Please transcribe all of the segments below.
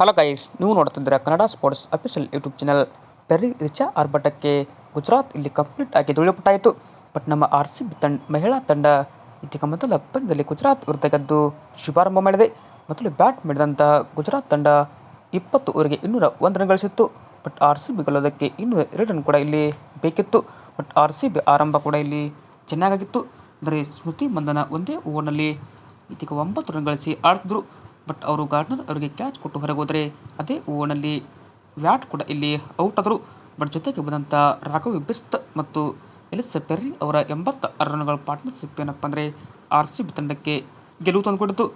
Hello guys ನೀವು ನೋಡ್ತಿದ್ದೀರಾ Kannada sports official YouTube channel Perry Richa ಆರ್ಭಟಕ್ಕೆ Gujarat ಇಲ್ಲಿ ಕಂಪ್ಲೀಟ್ ಆಗಿ ಧೂಳಿಪುಟ್ಟಾಯಿತು ಬಟ್ ನಮ್ಮ ಆರ್ ಸಿ ಬಿ ತಂಡ, ಮಹಿಳಾ ತಂಡ ಇದೀಗ ಮೊದಲ ಪಂದ್ಯದಲ್ಲಿ ಗುಜರಾತ್ ವಿರುದ್ಧ ಗೆದ್ದು ಶುಭಾರಂಭ ಮಾಡಿದೆ. ಮೊದಲು ಬ್ಯಾಟ್ ಮಾಡಿದಂಥ ಗುಜರಾತ್ ತಂಡ ಇಪ್ಪತ್ತು ಓವರಿಗೆ ಇನ್ನೂರ ಒಂದು ರನ್ ಗಳಿಸಿತ್ತು. ಬಟ್ ಆರ್ ಸಿ ಬಿ ಗೆಲ್ಲೋದಕ್ಕೆ ಇನ್ನೂ ಎರಡು ರನ್ ಕೂಡ ಇಲ್ಲಿ ಬೇಕಿತ್ತು. ಬಟ್ ಆರ್ ಸಿ ಬಿ ಆರಂಭ ಕೂಡ ಇಲ್ಲಿ ಚೆನ್ನಾಗಾಗಿತ್ತು. ಅಂದರೆ ಸ್ಮೃತಿ ಮಂದನ ಒಂದೇ ಓವರ್ನಲ್ಲಿ ಇದೀಗ ಒಂಬತ್ತು ರನ್ ಗಳಿಸಿ ಆಡ್ತಿದ್ರು. ಬಟ್ ಅವರು ಗಾರ್ಡ್ನರ್ ಅವರಿಗೆ ಕ್ಯಾಚ್ ಕೊಟ್ಟು ಹೊರಗೆ ಹೋದರೆ ಅದೇ ಓವರ್ನಲ್ಲಿ ವ್ಯಾಟ್ ಕೂಡ ಇಲ್ಲಿ ಔಟ್ ಆದರು. ಬಟ್ ಜೊತೆಗೆ ಬಂದಂಥ ರಾಘವ್ ಬಿಸ್ತ್ ಮತ್ತು ಎಲಿಸ್ ಪೆರ್ರಿ ಅವರ ಎಂಬತ್ತ ಆರು ರನ್ಗಳ ಪಾರ್ಟ್ನರ್ಶಿಪ್ ಏನಪ್ಪ ಅಂದರೆ ಆರ್ ಸಿ ಬಿ ತಂಡಕ್ಕೆ ಗೆಲುವು ತಂದುಕೊಟ್ಟಿತು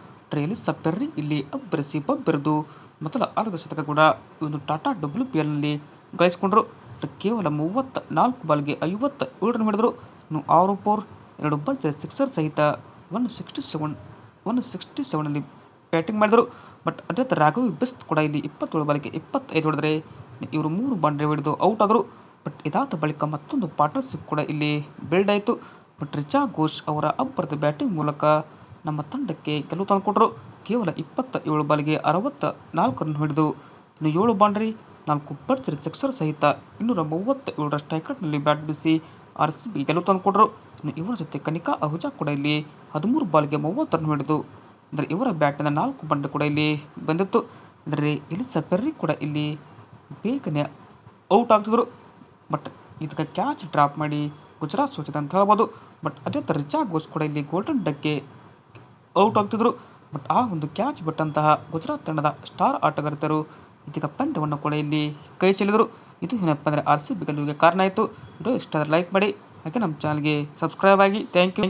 ಎಲಿಸ್ ಪೆರ್ರಿ ಇಲ್ಲಿ ಅಬ್ಬರಿಸಿ ಬಬ್ಬೆರೆದು. ಮೊದಲ ಅರ್ಧ ಶತಕ ಕೂಡ ಒಂದು ಟಾಟಾ ಡಬ್ಲ್ಯೂ ಪಿ ಎಲ್ನಲ್ಲಿ ಗಳಿಸಿಕೊಂಡರು. ಕೇವಲ ಮೂವತ್ತ ನಾಲ್ಕು ಬಾಲ್ಗೆ ಐವತ್ತ ಏಳು ರನ್ ಮಾಡಿದರು. ಇನ್ನು ಆರು ಪೋರ್ ಎರಡು ಬಲ್ ಸಿಕ್ಸರ್ ಸಹಿತ one sixty seven, one sixty ಸೆವೆನಲ್ಲಿ batting ಮಾಡಿದರು. ಬಟ್ ಅದೇ ಥರ ರಾಘವಿ ಬೆಸ್ಟ್ ಕೂಡ ಇಲ್ಲಿ ಇಪ್ಪತ್ತೇಳು ಬಾಲಿಗೆ ಇಪ್ಪತ್ತೈದು ಹೊಡೆದರೆ ಇವರು ಮೂರು ಬಾಂಡ್ರಿ ಹೊಡೆದು ಔಟ್ ಆದರು. ಬಟ್ ಇದಾದ ಬಳಿಕ ಮತ್ತೊಂದು ಪಾರ್ಟ್ನರ್ಶಿಪ್ ಕೂಡ ಇಲ್ಲಿ ಬಿಲ್ಡ್ ಆಯಿತು. ಬಟ್ ರಿಚಾ ಘೋಷ್ ಅವರ ಅಬ್ಬರದ ಬ್ಯಾಟಿಂಗ್ ಮೂಲಕ ನಮ್ಮ ತಂಡಕ್ಕೆ ಗೆಲುವು ತಂದುಕೊಟ್ಟರು ಕೇವಲ ಇಪ್ಪತ್ತ ಏಳು ಬಾಲಿಗೆ ಅರವತ್ತ ನಾಲ್ಕು ರನ್ ಹಿಡಿದು ಇನ್ನು ಏಳು ಬಾಂಡ್ರಿ, ನಾಲ್ಕು ಪರ್ಚರಿ ಸಿಕ್ಸರ್ ಸಹಿತ ಇನ್ನೂರ ಮೂವತ್ತ ಏಳರ ಸ್ಟ್ರೈಕರ್ನಲ್ಲಿ ಬ್ಯಾಟ್ ಬೀಸಿ ಆರ್ ಸಿ ಬಿ ಗೆಲುವು ತಂದುಕೊಟ್ಟರು ಇನ್ನು ಇವರ ಜೊತೆ ಕನಿಕಾ ಅಹುಜಾ ಕೂಡ ಇಲ್ಲಿ ಹದಿಮೂರು ಬಾಲ್ಗೆ ಮೂವತ್ತು ರನ್ ಹೊಡೆದು ಅಂದರೆ ಇವರ ಬ್ಯಾಟಿನ ನಾಲ್ಕು ಬಂಡ ಕೂಡ ಇಲ್ಲಿ ಬಂದಿತ್ತು. ಅಂದರೆ ಎಲಿಸಾ ಪೆರ್ರಿ ಕೂಡ ಇಲ್ಲಿ ಬೇಗನೆ ಔಟ್ ಆಗ್ತಿದ್ರು. ಬಟ್ ಇದಕ್ಕೆ ಕ್ಯಾಚ್ ಡ್ರಾಪ್ ಮಾಡಿ ಗುಜರಾತ್ ಸೋತಿದೆ ಅಂತ ಹೇಳ್ಬೋದು. ಬಟ್ ಅದೇ ಥರ ರಿಚಾ ಕೂಡ ಇಲ್ಲಿ ಗೋಲ್ಡನ್ ಡಕ್ಕೆ ಔಟ್ ಆಗ್ತಿದ್ರು. ಬಟ್ ಆ ಒಂದು ಕ್ಯಾಚ್ ಬಿಟ್ಟಂತಹ ಗುಜರಾತ್ ತಂಡದ ಸ್ಟಾರ್ ಆಟಗಾರರು ಇದೀಗ ಪಂದ್ಯವನ್ನು ಕೂಡ ಇಲ್ಲಿ ಕೈ ಚೆಲ್ಲಿದರು. ಇದು ಏನಪ್ಪ ಅಂದರೆ ಆರ್ ಸಿ ಬಿ ಗೆಲುವಿಗೆ ಕಾರಣ ಆಯಿತು. ವಿಡಿಯೋ ಇಷ್ಟ ಲೈಕ್ ಮಾಡಿ. ಹಾಗೆ ನಮ್ಮ ಚಾನಲ್ಗೆ ಸಬ್ಸ್ಕ್ರೈಬ್ ಆಗಿ. Thank you.